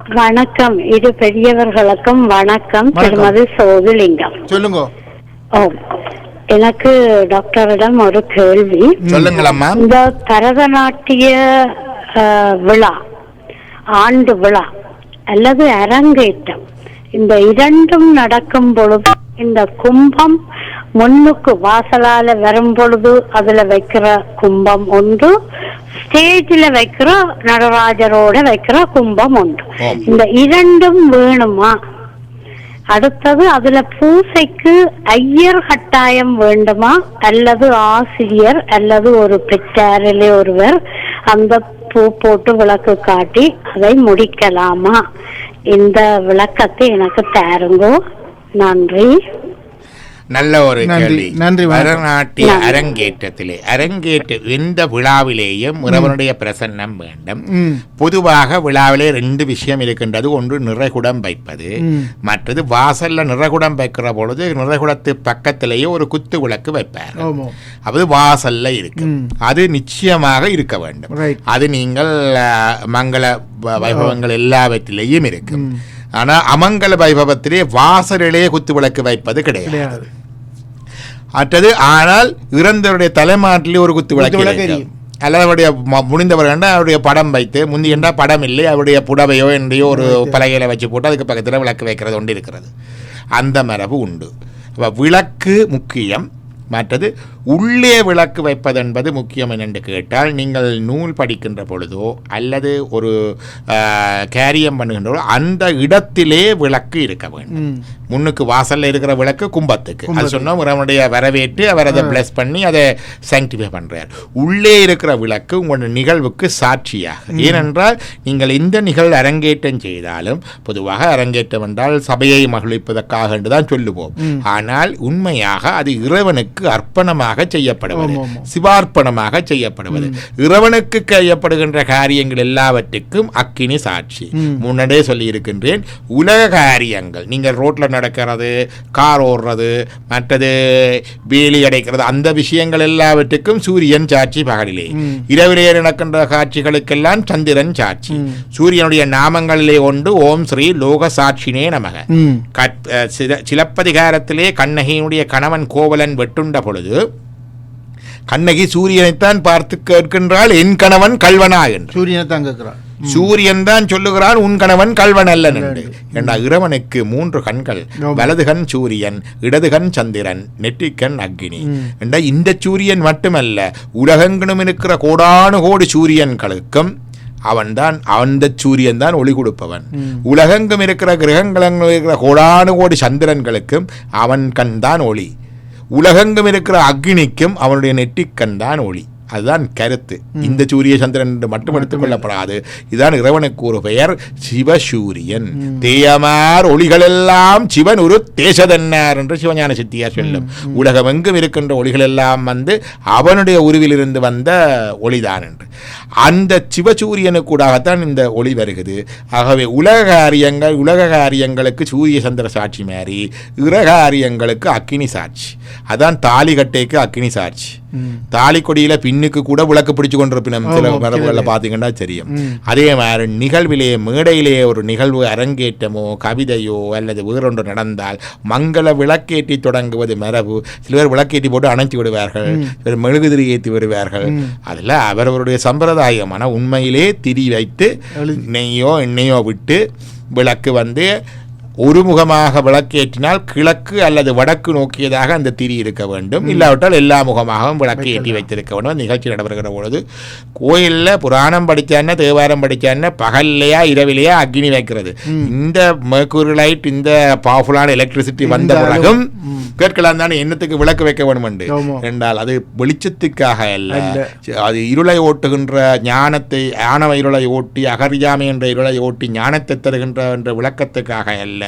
வணக்கம். இது பெரியவர்களுக்கும் வணக்கம். திருமதி சோதிலிங்கம். சொல்லுங்க. ஓ எனக்கு டாக்டரிடம் ஒரு கேள்வி. இந்த பரதநாட்டிய விழா ஆண்டு விழா அல்லது அரங்கேற்றம் இந்த இரண்டும் நடக்கும் பொழுது இந்த கும்பம் முன்னுக்கு வாசலால வரும் பொழுது அதுல வைக்கிற கும்பம் ஒன்று ஸ்டேஜ்ல வைக்கிற நடராஜரோட வைக்கிற கும்பம் ஆம். இந்த இரண்டும் வேணுமா? அடுத்தது அதுல பூசைக்கு ஐயர் கட்டாயம் வேண்டுமா? அல்லது ஆசிரியர் அல்லது ஒரு பெற்றாரிலே ஒருவர் அந்த பூ போட்டு விளக்கு காட்டி அதை முடிக்கலாமா? இந்த விளக்கத்தை எனக்கு தாருங்கோ. நன்றி. நல்ல ஒரு நன்றி, கேள்வி. நன்றி. அரங்கேற்றத்திலே அரங்கேற்ற எந்த விழாவிலேயும் இறைவனுடைய பிரசன்னம் வேண்டும். பொதுவாக விழாவிலே ரெண்டு விஷயம் இருக்கின்றது. ஒன்று நிறைகுடம் வைப்பது. மற்றது வாசல்ல நிறைகுடம் வைக்கிற பொழுது நிறைகுடத்து பக்கத்திலேயே ஒரு குத்து விளக்கு வைப்பார். ஆமா. அது வாசல்ல இருக்கு. அது நிச்சயமாக இருக்க வேண்டும். அது நீங்கள் மங்கள வ- வைபவங்கள் எல்லாவற்றிலேயும் இருக்கு ம். ஆனா அமங்கல வைபவத்திலே வாசலிலே குத்து விளக்கு வைப்பது கிடையாது. மற்றது ஆனால் இறந்தவருடைய தலைமாட்டிலே ஒரு குத்து விளக்கு. அல்லது அவருடைய முடிந்தவர் கண்டா அவருடைய படம் வைத்து முந்தி என்றா படம் இல்லை அவருடைய புடவையோ என்றையோ ஒரு பலகையில வச்சு போட்டு அதுக்கு பக்கத்தில் விளக்கு வைக்கிறது ஒன்று இருக்கிறது. அந்த மரபு உண்டு. அப்ப விளக்கு முக்கியம். மற்றது உள்ளே விளக்கு வைப்பது என்பது முக்கியம் என்று கேட்டால் நீங்கள் நூல் படிக்கின்ற பொழுதோ அல்லது ஒரு காரியம் பண்ணுகின்ற அந்த இடத்திலே விளக்கு இருக்க வேண்டும். முன்னுக்கு வாசல்ல இருக்கிற விளக்கு கும்பத்துக்கு. அது. சொன்னோம் இறைவனுடைய வரவேற்று அவர் அதை பிளஸ் பண்ணி அதை சாங்டிஃபை பண்றார். உள்ளே இருக்கிற விளக்கு உங்களுடைய நிகழ்வுக்கு சாட்சியாக. ஏனென்றால் நீங்கள் எந்த நிகழ்வு அரங்கேற்றம் செய்தாலும் பொதுவாக அரங்கேற்றம் என்றால் சபையை மகிழ்விப்பதற்காக என்று தான் சொல்லுவோம். ஆனால் உண்மையாக அது இறைவனுக்கு அர்ப்பணமாக செய்யப்படுவது. சிவார்ப்பணமாக செய்யப்படுவது. இறைவனுக்கு செய்யப்படுகின்ற காரியங்கள் எல்லாவற்றுக்கும் அக்கினி சாட்சி. முன்னடே சொல்லி இருக்கின்றேன் உலக காரியங்கள். நீங்கள் ரோட்ல நடக்கிறது கார் ஓடுறது மற்றது வேலி அடைக்கிறது அந்த விஷயங்கள் எல்லாவற்றுக்கும் சூரியன் சாட்சி பகலிலே. இரவிலே நடக்கின்ற காட்சிகளுக்கெல்லாம் சந்திரன் சாட்சி. சூரியனுடைய நாமங்களிலே ஒன்று ஓம் ஸ்ரீ லோக சாட்சினே நமக. சிலப்பதிகாரத்திலே கண்ணகியினுடைய கணவன் கோவலன் வெட்டுண்ட பொழுது கண்ணகி சூரியனைத்தான் பார்த்து கேட்கின்றாள் என் கணவன் கல்வனா? என்று. சூரியனை தான் கேட்கிறான் சூரியன் தான் சொல்லுகிறான் உன் கணவன் கல்வன் அல்லன் என்று. ஏண்டா இறைவனுக்கு மூன்று கண்கள். வலது கண் சூரியன் இடது கண் சந்திரன் நெற்றிக்கண் அக்னி. என்றா இந்த சூரியன் மட்டுமல்ல உலகெங்கிலும் இருக்கிற கோடானு கோடி சூரியன்களுக்கும் அவன்தான் அந்த சூரியன் தான் ஒளி கொடுப்பவன். உலகெங்கும் இருக்கிற கிரகங்களெங்கும் இருக்கிற கோடானு கோடி சந்திரன்களுக்கும் அவன் கண் தான் ஒளி. உலகெங்கும் இருக்கிற அக்னிக்கும் அவனுடைய நெற்றிக்கண் தான் ஒளி. அதுதான் கருத்து. இந்த சூரிய சந்திரன் என்று மட்டும் எடுத்துக் கொள்ளப்படாது இதுதான் இறைவனுக்கு ஒரு பெயர் சிவசூரியன். தேயமார் ஒளிகளெல்லாம் சிவன் ஒரு தேசதன்னார் என்று சிவஞான சித்தியார் சொல்லும். உலகம் எங்கும் இருக்கின்ற ஒளிகள் எல்லாம் வந்து அவனுடைய உருவிலிருந்து வந்த ஒளிதான் என்று. அந்த சிவசூரியனுக்கூடாகத்தான் இந்த ஒளி வருகிறது. ஆகவே உலக காரியங்கள் உலக காரியங்களுக்கு சூரிய சந்திர சாட்சி மாதிரி இறகாரியங்களுக்கு அக்கினி சாட்சி. அதான் தாலி கட்டைக்கு அக்கினி சாட்சி. தாலி கொடியில பின்னுக்கு கூட விளக்கு பிடிச்சு கொண்டிருப்பினம். சில மரபுகளில் பார்த்தீங்கன்னா தெரியும் அதே மாதிரி நிகழ்விலே மேடையிலே ஒரு நிகழ்வு அரங்கேற்றமோ கவிதையோ அல்லது வேறொன்று நடந்தால் மங்கள விளக்கேற்றி தொடங்குவது மரபு. சில பேர் விளக்கேற்றி போட்டு அணைச்சி விடுவார்கள். சிலர் மெழுகுதிரி ஏற்றி விடுவார்கள். அதில் அவரவருடைய சம்பிரதாயம். ஆனால் உண்மையிலே திரி வைத்து. நெய்யோ எண்ணெயோ விட்டு விளக்கு வந்து ஒருமுகமாக விளக்கேற்றினால் கிழக்கு அல்லது வடக்கு நோக்கியதாக அந்த திரி இருக்க வேண்டும். இல்லாவிட்டால் எல்லா முகமாகவும் விளக்கு ஏற்றி வைத்திருக்க வேண்டும். நிகழ்ச்சி நடைபெறுகிற பொழுது கோயிலில் புராணம் படித்தான தேவாரம் படித்தான பகல்லையா இரவிலையா அக்னி வைக்கிறது. இந்த mercury லைட் இந்த பவர்ஃபுல்லான எலக்ட்ரிசிட்டி வந்த பிறகும் கேட்கலாம் தானே என்னத்துக்கு விளக்கு வைக்க வேண்டும் என்று. என்றால் அது வெளிச்சத்துக்காக அல்ல. அது இருளை ஓட்டுகின்ற ஞானத்தை ஆணவ இருளை ஓட்டி அகரியாமை என்ற இருளை ஓட்டி ஞானத்தை தருகின்ற என்ற விளக்கத்துக்காக அல்ல.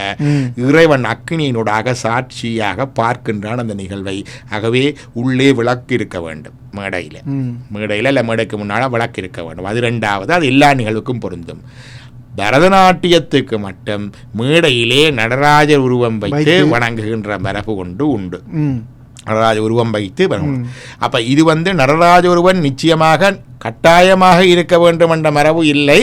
இறைவன் அக்கினியினூடாக சாட்சியாக பார்க்கின்றான் அந்த நிகழ்வை. ஆகவே உள்ளே விளக்கு இருக்க வேண்டும் மேடையில். மேடையில் இல்லை மேடைக்கு முன்னால் விளக்கு இருக்க வேண்டும். அது ரெண்டாவது அது எல்லா நிகழ்வுக்கும் பொருந்தும். பரதநாட்டியத்துக்கு மட்டும் மேடையிலே நடராஜர் உருவம் வைத்து. வணங்குகின்ற மரபு கொண்டு உண்டு. நடராஜ உருவம் வைத்து அப்ப இது வந்து நடராஜ உருவன் நிச்சயமாக கட்டாயமாக இருக்க வேண்டும் என்ற மரபு இல்லை.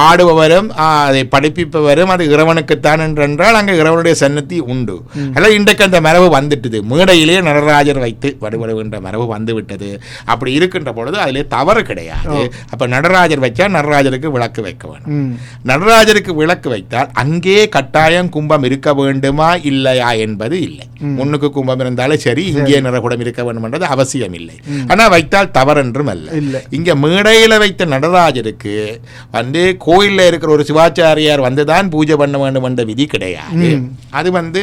ஆடுபவரும் அதை படிப்பிப்பவரும் அது இறைவனுக்குத்தான் என்றால் அங்கே இறைவனுடைய சன்னதி உண்டு. அல்ல இன்றைக்கு அந்த மரபு வந்துட்டுது. மேடையிலே நடராஜர் வைத்து வழிபடுகின்ற மரபு வந்து விட்டது அப்படி இருக்கின்ற பொழுது அதிலே தவறு கிடையாது. அப்ப நடராஜர் வச்சா நடராஜருக்கு விளக்கு வைக்க வேணும். ம். நடராஜருக்கு விளக்கு வைத்தால் அங்கே கட்டாயம் கும்பம் இருக்க வேண்டுமா இல்லையா என்பது இல்லை. முன்னுக்கு கும்பம் இருந்தாலும் சரி இங்கே நிறகுடம் இருக்க வேண்டும் என்றது அவசியம் இல்லை ஆனா வைத்தால் தவறென்றும் அல்ல. இல்ல. இங்க மேடையில வைத்த நடராஜருக்கு வந்து கோயில்ல இருக்கிற ஒரு சிவாச்சாரியார் வந்துதான் பூஜை பண்ண வேண்டும் என்ற விதி கிடையாது. அது வந்து.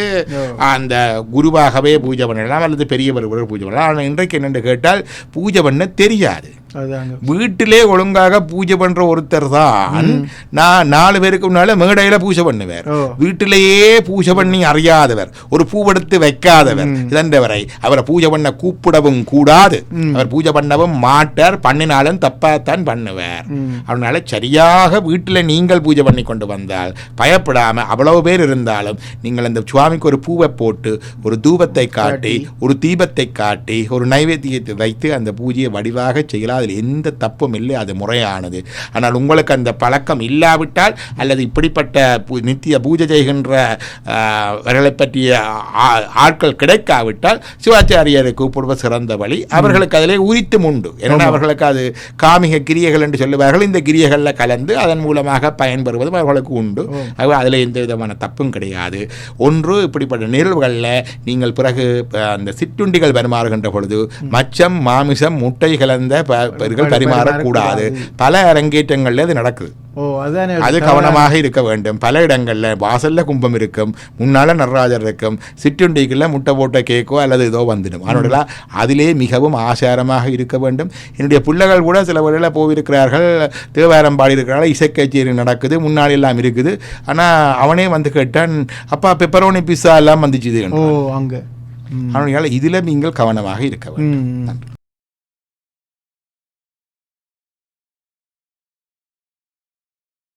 அந்த குருவாகவே பூஜை பண்ணலாம் அல்லது பெரியவர் பூஜை பண்ணலாம் ஆனால் இன்றைக்கு என்னென்று கேட்டால் பூஜை பண்ண தெரியாது வீட்டிலே ஒழுங்காக பூஜை பண்ற ஒருத்தர் தான் நான் நாலு பேருக்கு முன்னால மேடையில பூஜை பண்ணுவார். வீட்டிலேயே பூஜை பண்ணி அறியாதவர். ஒரு பூவெடுத்து வைக்காதவர். இதன்றவரை அவரை பூஜை பண்ண கூப்பிடவும் கூடாது. அவர் பூஜை பண்ணவும் மாட்டார். பண்ணினாலும் தப்பாத்தான் பண்ணுவார். அதனால சரியாக வீட்டில் நீங்கள் பூஜை பண்ணி கொண்டு வந்தால் பயப்படாம அவ்வளவு பேர் இருந்தாலும் நீங்கள் அந்த சுவாமிக்கு ஒரு பூவை போட்டு ஒரு தூபத்தை காட்டி. ஒரு தீபத்தை காட்டி ஒரு நைவேத்தியத்தை வைத்து அந்த பூஜையை வடிவாக செய்யலாம். அதில் எந்த தப்பும் இல்லை அது முறையானது. ஆனால் உங்களுக்கு அந்த பழக்கம் இல்லாவிட்டால் அல்லது இப்படிப்பட்ட நித்திய பூஜை செய்கின்ற அவர்களை பற்றிய ஆட்கள் கிடைக்காவிட்டால் சிவாச்சாரியரை கூப்பிடுவ சிறந்த வழி. அவர்களுக்கு அதிலே உரித்தும் உண்டு. ஏன்னா அவர்களுக்கு அது காமிக கிரியைகள் என்று சொல்லுவார்கள். இந்த கிரியைகளில் கலந்து அதன் மூலமாக பயன்பெறுவதும் அவர்களுக்கு உண்டு. ஆகவே அதில் எந்த விதமான தப்பும் கிடையாது. ஒன்று இப்படிப்பட்ட நிகழ்வுகளில் நீங்கள் பிறகு அந்த சிற்றுண்டிகள் பரிமாறுகின்ற பொழுது மச்சம் மாமிசம் முட்டை கலந்த பயிர்கள் பரிமாறக்கூடாது. பல அரங்கேற்றங்களில் அது நடக்குது. அது கவனமாக இருக்க வேண்டும். பல இடங்கள்ல வாசல்ல கும்பம் இருக்கும். முன்னால நடராஜர் இருக்கும். சிற்றுண்டிக்குள்ள முட்டை போட்ட கேக்கோ அல்லது ஏதோ வந்துடும். அதனால அதிலே மிகவும் ஆசாரமாக இருக்க வேண்டும். என்னுடைய பிள்ளைகள் கூட சில வழியில் போயிருக்கிறார்கள். தேவாரம் பாடியிருக்கிறார்கள். இசைக்கச்சேரி நடக்குது. முன்னாடி எல்லாம் இருக்குது. ஆனா அவனே வந்து கேட்டான் அப்பா பெப்பரோனி பிஸ்ஸா எல்லாம் வந்துச்சு ஓ அங்க. அதனால இதுல நீங்கள் கவனமாக இருக்க வேண்டும்.